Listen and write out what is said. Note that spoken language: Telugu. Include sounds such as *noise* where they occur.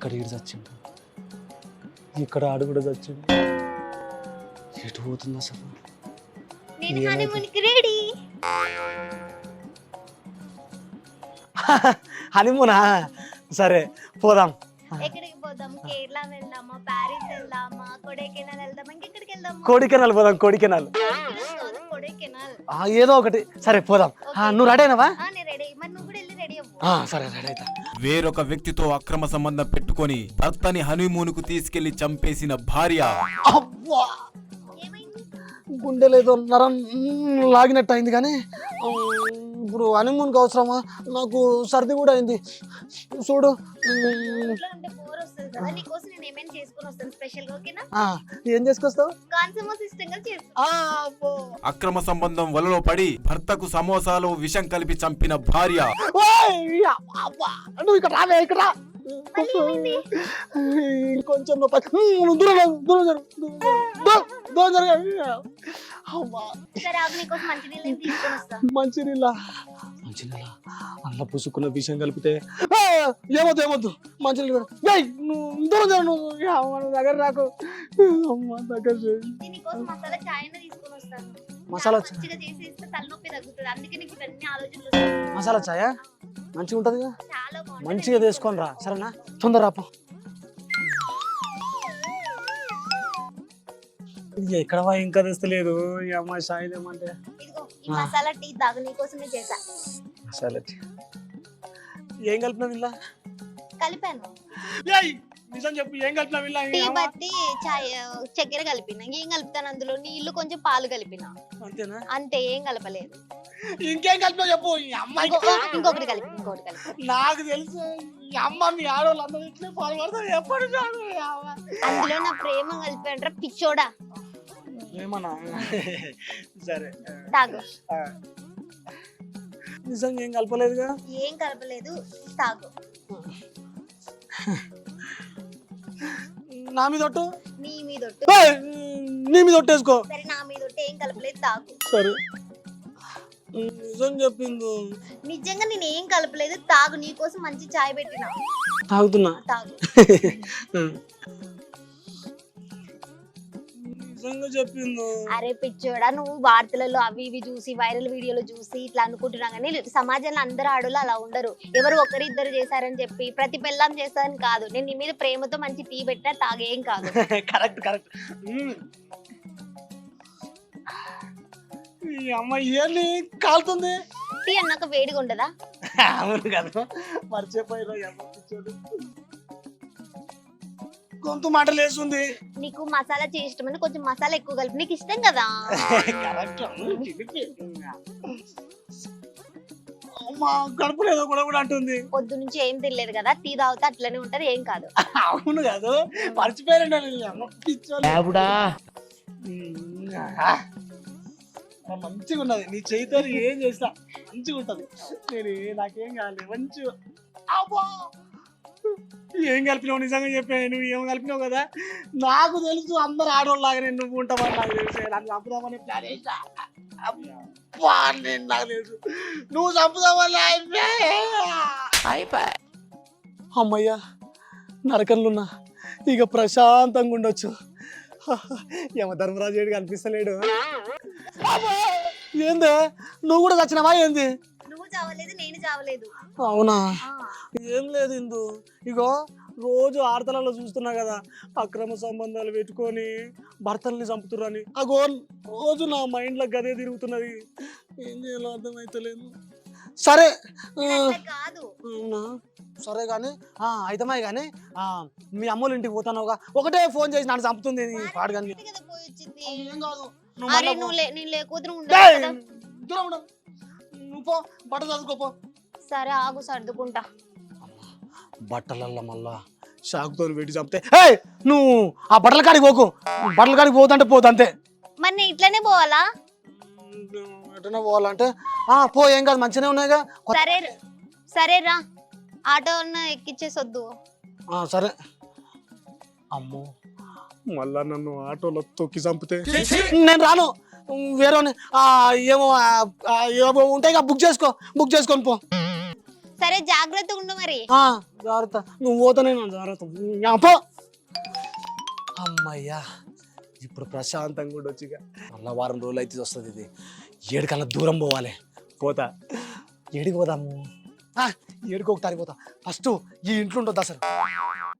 ఇక్కడ ఈడు చచ్చిండు. ఇక్కడ ఆడు కూడా చచ్చిండు. ఎటు పోతుంది అసలు? నేను ఏమైంది? హనీమూన్కి రెడీ హనీమూనా సరే పోదాం. ఎక్కడికి పోదాం? కేరళ వెళ్దామా? ప్యారిస్ వెళ్దామా? కొడైకెనాల్ వెళ్దామా? ఇంకెక్కడికి వెళ్దామా? కోడికెనాల్ పోదాం కోడికెనాల్. ఏదో ఒకటి. సరే పోదాం. నువ్వు రెడీ అయినావా? నేను రెడీ మరి నువ్వు అవ్వు సరే రెడీ అవుతా వేరొక వ్యక్తితో అక్రమ సంబంధం పెట్టుకొని భర్తని హనీమూన్కు తీసుకెళ్ళి చంపేసిన భార్య. అబ్బా ఏమైంది గుండెలు ఏదో నరం లాగినట్టు అయింది కానీ ఇప్పుడు హనీమూన్కి అవసరమా? నాకు సర్ది కూడా అయింది. చూడు మ్మ్, ఇంట్లో ఉంటే బోర్ వస్తుంది కదా నీకోసం నేను ఏమైనా చేసుకొని వస్తాను స్పెషల్గా ఓకేనా ఆ, ఏం చేసుకొస్తావు కాన్సమోస్ ఇష్టంగా చేస్తాను ఆ, అబ్బో. అక్రమ సంబంధం వలలో పడి భర్తకు సమోసాలో విషం కలిపి చంపిన భార్య ఓయ్, అబ్బా, నువ్వు ఇక్కడ రావే ఇక్కడ రా. మళ్ళీ ఏమైంది? కొంచెం నొప్పి. మ్మ్, దూరం జరుగు, దూరం జరుగు, దూరం- దూరం జరుగు. అమ్మా సరే ఆగు నీకోసం మంచి నీళ్ళు తీసుకొని వస్తా మంచినీళ్ళ మంచినీళ్ళ అల్ల పుసుకున్న విషయం కలిపితే ఏమొద్దు ఏమొద్దు. ఏయ్, నువ్వు దూరం జరుగు నువ్వు దగ్గర రాకు. అమ్మ దగ్గర మసాలా మసాలా చాయ్? మంచిగా ఉంటుంది మంచిగా తీసుకొని రా సరేనా? తొందర రాపో ఎక్కడ ఇంకా తెస్తలేదు ఈ అమ్మాయి సాయి ఏమంటే? ఈ మసాలా టీ తాగు నీకోసమే చేసా మసాలా టీ. ఏం కలిపినావు ఇలా కలిపాను. నిజం చెప్పు ఏం కలిపినావు ఇలా టీ బట్టి చాయ్ చక్కెర కలిపిన ఏం కలుపుతాను అందులో? నీళ్ళు కొంచెం పాలు కలిపిన. అంతేనా? అంతే ఏం కలపలేదు. ఇంకేం కలిపినావు చెప్పు ఈ ఇంకో- ఇంకొకటి కలిపి ఇంకొకటి కలిపి. నాకు తెలుసు ఈ అమ్మ మీ ఆడవాళ్ళు అందరూ ఇట్లే పాల్పడతారు ఎప్పుడు చాలు ఈ అమ్మ. అందులో నా ప్రేమ కలిపాండ్రా పిచ్చోడా. ఏమన్నా సరే. తాగు. ఆ. నిజంగా ఏం కలపలేదుగా? ఏం కలపలేదు తాగు. *laughs* నా మీద ఒట్టు? నీ మీద ఒట్టు. ఏయ్, నీ మీద ఒట్టేసుకో. సరే నా మీద ఒట్టు ఏం కలపలేదు తాగు సరే. నిజం చెప్పింది నిజంగా నేను ఏం కలపలేదు తాగు నీకోసం మంచి చాయ్ పెట్టిన. తాగుతున్నా. తాగు. *laughs* చెప్పింది? అరే పిచ్చోడా నువ్వు వార్తలలో అవి ఇవి చూసి వైరల్ వీడియోలు చూసి ఇట్లా అనుకుంటున్నా కానీ సమాజంలో అందరు ఆడోళ్ళు అలా ఉండరు. ఎవరు ఒకరి ఇద్దరు చేశారని చెప్పి ప్రతి పెళ్ళాం చేస్తారని కాదు. నేను నీ మీద ప్రేమతో మంచి టీ పెట్టినా తాగేం కాదు. *laughs* Correct correct. ఈ అమ్మాయి ఏంది కాలుతుంది. టీ అన్నాక వేడిగా ఉండదా? *laughs* అవును కదా. మర్చిపోయినా గొంతు మాట లేస్తుంది నీకు మసాలా చేసి ఇష్టమని కొంచెం మసాలా ఎక్కువ కలిపి. నీకు ఇష్టం కదా? కరెక్ట్ అమ్మా కడుపు లేదో కూడా కూడా అంటుంది. పొద్దు నుంచి ఏం తినలేదు కదా? టీ తాగితే అట్లనే ఉంటది ఏం కాదు. అవును కాదు. మర్చిపోయాను మంచిగా ఉన్నది. నీ చేతితో ఏం చేస్తా మంచిగా ఉంటది. నేను నాకేం కావాలి? మంచిగా. అబ్బా! ఏం కలిపినావు? నిజంగా చెప్పాను. నువ్వు ఏం కలిపినావు కదా? నాకు తెలుసు అందరు ఆడవాళ్ళలాగానే నువ్వు ఉంటావని నాకు తెలుసు. నన్ను చంపుదామని ప్లాన్ నేను నాకు తెలుసు. నువ్వు చంపుదామని అయిపోయా. అమ్మయ్యా నరకంలో ఉన్నా ఇక ప్రశాంతంగా ఉండొచ్చు. యమ ధర్మరాజు ఏడు కనిపిస్తలేడు! ఏందే? నువ్వు కూడా చచ్చినావా? ఏంది? చావలేదు నేను చావలేదు అవునా? ఏం లేదు ఇందు. ఇగో రోజు ఆడతలలో చూస్తున్నా కదా అక్రమ సంబంధాలు పెట్టుకొని భర్తల్ని చంపుతుర్రని. అగో రోజు నా మైండ్లో గదే తిరుగుతున్నది. ఏం చేయాలో అర్థమైతలేదు. సరే కాదు. అవునా? సరే కానీ అయితమాయి కానీ మీ అమ్మోళ్ళ ఇంటికి పోతానుగా ఒకటే ఫోన్ చేసి నన్ను చంపుతుంది నీ పాడు కానీ ఇంటికి కదా పోయి వచ్చింది ఏం కాదు. నువ్వు అరే మళ్ళా పో. నువ్వు లే- నేను లేకపోతే నువ్వు ఏయ్! ఉండవు కదా. దూరం ఉండు. నువ్వు పో బట్ట చదువుకోపో సరే ఆగు సర్దుకుంటా. బట్టలల్లో మళ్ళా షాక్తో పెట్టి చంపితే ఏయ్ నువ్వు ఆ బట్టల కాడికి పోకు. బట్టల కాడికి పోతుంటే పోదు అంతే. మరి నేను ఇట్లనే పోవాలా? ఎటైనా పోవాలంటే ఆ పో ఏం కాదు మంచిగానే ఉన్నాయిగా. సరే సరే రా. ఆటో ఉన్న ఎక్కిచ్చేసొద్దు. ఆ, సరే. అమ్మో మళ్ళా నన్ను ఆటోలో తొక్కి చంపితే. నేను రాను. వేరే ఏమో ఏమో ఉంటాయి బుక్ చేసుకో బుక్ చేసుకొని పో. సరే జాగ్రత్తగా ఉండు మరి. ఆ, జాగ్రత్త. నువ్వు పోతానే జాగ్రత్త. అప్పో అమ్మయ్యా ఇప్పుడు ప్రశాంతంగా కూడా వచ్చి మళ్ళా వారం రోజులు అయితే వస్తుంది ఇది. ఏడుకన్నా దూరం పోవాలి. పోతా. ఏడికి పోదాము? ఆ, ఏడుకి ఒకటారి పోతా ఫస్ట్ ఈ ఇంట్లో ఉంటుంది అసలు